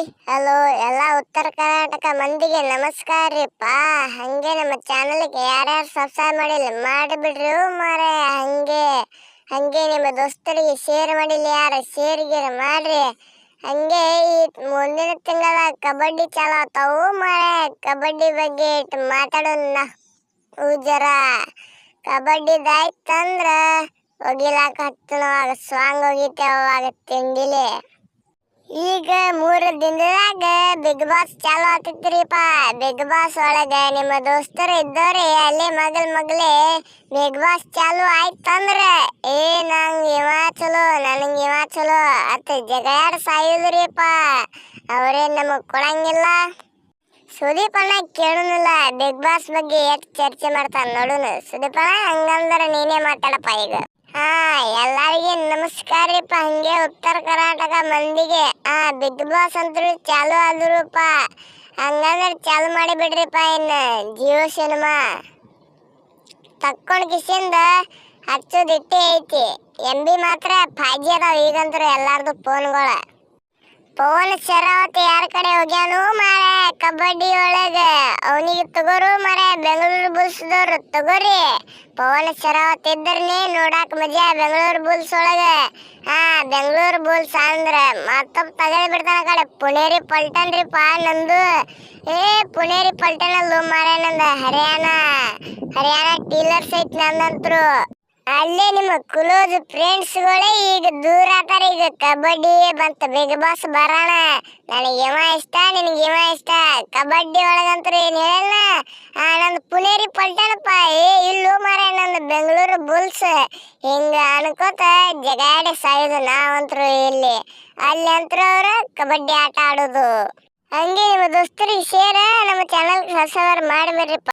Hello, ಎಲ್ಲ ಉತ್ತರ ಕರ್ನಾಟಕ ಮಂದಿಗೆ ನಮಸ್ಕಾರ ರೀಪ್ಪ ಹಂಗೆ ನಮ್ಮ ಚಾನಲ್ಗೆ ಯಾರ್ಯಾರು ಸಬ್ಸ್ಕ್ರೈಬ್ ಮಾಡಿಲ್ಲ, ಮಾಡಿಬಿಡ್ರಿ ಮಾರೆ, ಹಂಗೆ. ಹಂಗೆ ನಿಮ್ಮ ದೋಸ್ತರಿಗೆ ಶೇರ್ ಮಾಡಿಲ್ಲ ಯಾರು ಶೇರ್ ಗೀರ್ ಮಾಡ್ರಿ. ಹಂಗೆ ಈ ಮುಂದಿನ ತಿಂಗಳ ಕಬಡ್ಡಿ ಚಾಲು ಆತಾವು ಮಾರೆ. ಕಬಡ್ಡಿ ಬಗ್ಗೆ ಇಟ್ಟು ಮಾತಾಡೋಣ ಜರ ಕಬಡ್ಡಿದಾಯ್ತಂದ್ರೆ ಒಗಿಲಾಕ ಹತ್ತನ ಅವಾಗ ಸ್ವಾಂಗ್ ಹೋಗಿತ್ತೆ ಅವಾಗ ತಿಂಡಿಲೆ. ಈಗ ಮೂರು ದಿನದಾಗ ಬಿಗ್ ಬಾಸ್ ಚಾಲು ಆಗ್ತೈತ್ರಿಪ್ಪ. ಬಿಗ್ ಬಾಸ್ ಒಳಗ ನಿಮ್ಮ ದೋಸ್ತರು ಇದ್ದವ್ರಿ, ಅಲ್ಲಿ ಮಗಲ್ ಮಗಲೇ ಬಿಗ್ ಬಾಸ್ ಚಾಲು ಆಯ್ತಂದ್ರ, ಏ ನಂಗ್ ಇವ ಚಲೋ, ನನಗ್ ಇವ ಚಲೋ ಅತ್ ಜಗಾಡ್ ಸಾಯುದ್ರಿಪ್ಪ. ಅವ್ರೇನ್ ನಮಗ್ ಕೊಡಂಗಿಲ್ಲ. ಸುದೀಪ್ ಅಣ್ಣ ಕೇಳುನಿಲ್ಲ, ಬಿಗ್ ಬಾಸ್ ಬಗ್ಗೆ ಎಷ್ಟು ಚರ್ಚೆ ಮಾಡ್ತಾನ ನೋಡುನು. ಸುದೀಪ್ ಅಣ್ಣ ಹಂಗಂದ್ರ ನೀನೇ ಮಾತಾಡಪ್ಪ ಈಗ. ಹಾ, ಎಲ್ಲರಿಗೆ ನಮಸ್ಕಾರ ರೀಪ್ಪ ಹಂಗೆ ಉತ್ತರ ಕರ್ನಾಟಕ ಮಂದಿಗೆ. ಬಿಗ್ ಬಾಸ್ ಅಂತೂ ಚಾಲು ಆದ್ರೂಪ. ಹಂಗಂದ್ರೆ ಚಾಲು ಮಾಡಿ ಬಿಡ್ರಿಪ್ಪ ಇನ್ನ. ಜಿಯೋ ಸಿನಿಮಾ. ತಕ್ಕೊಂಡ್ ಕಿಸಿಂದ ಹಚ್ಚೋದಿಟ್ಟೇ ಐತಿ. ಎಂ ಬಿ ಮಾತ್ರ ಫೈವ್ ಜಿ ಅದಾವ ಈಗಂತೂ ಎಲ್ಲಾರ್ದು ಫೋನ್ಗಳ. ಪವನ್ ಶರಾವತ್ ಯಾರ ಕಡೆ ಹೋಗ್ಯಾನು ಮಾರೆ ಕಬಡ್ಡಿ ಒಳಗ. ಅವನಿಗೆ ತಗೋರು ಮಾರೆ ಬೆಂಗಳೂರು ಬುಲ್ಸ್ ಬುಲ್ಸ್ದವ್ರು ತಗೋರಿ. ಪವನ್ ಶರಾವತ್ ಇದ್ದರ್ನೇ ನೋಡಾಕ ಮಜಾ ಬೆಂಗಳೂರು ಬುಲ್ಸ್ ಒಳಗ. ಹಾ, ಬೆಂಗಳೂರು ಬುಲ್ಸ್ ಅಂದ್ರ ಮತ್ತೊಬ್ಬ ತಗಲಿ ಬಿಡ್ತಾನ ಕಡೆ, ಪುಣೇರಿ ಪಲ್ಟನ್ ರೀ ಪಾ ನಂದು. ಏ, ಪುಣೇರಿ ಪಲ್ಟನ್ ಅಲ್ಲೂ ಮಾರೆ ನಂದ ಹರಿಯಾಣ. ಹರಿಯಾಣ ಟೀಲರ್ಸ್ ಐತಿ ನಂದಂತ್ರು. ಅಲ್ಲೇ ನಿಮ್ಮ ಕ್ಲೋಸ್ ಫ್ರೆಂಡ್ಸ್ಗಳೇ ಈಗ ದೂರ ಈಗ ಕಬಡ್ಡಿ ಬಂತ. ಬಿಗ್ ಬಾಸ್ ಬರೋಣ. ನನಗೆ ಇವ ಇಷ್ಟ, ನಿನಗೆ ಇವ ಇಷ್ಟ. ಕಬಡ್ಡಿ ಒಳಗಂತೂ ಏನು ಹೇಳಲ್ಲ. ನಂದು ಪುನೇರಿ ಪಲ್ಟನಪ್ಪ. ಏ, ಇಲ್ಲೂ ಮಾರ ನಂದು ಬೆಂಗಳೂರು ಬುಲ್ಸ್. ಹಿಂಗೆ ಅನ್ಕೋತ ಜಗಾಡಿ ಸಾಯೋದು ನಾವಂತರು ಇಲ್ಲಿ. ಅಲ್ಲಿ ಅಂತೂ ಅವರು ಕಬಡ್ಡಿ ಆಟ ಆಡೋದು. ಹಂಗೆ ನಿಮ್ಮ ದೋಸ್ತರಿಗೆ ಶೇರ ನಮ್ಮ ಚಾನಲ್ ಸಬ್ಸ್ಕ್ರೈಬರ್ ಮಾಡಿಬಿಡ್ರಿಪ್ಪ.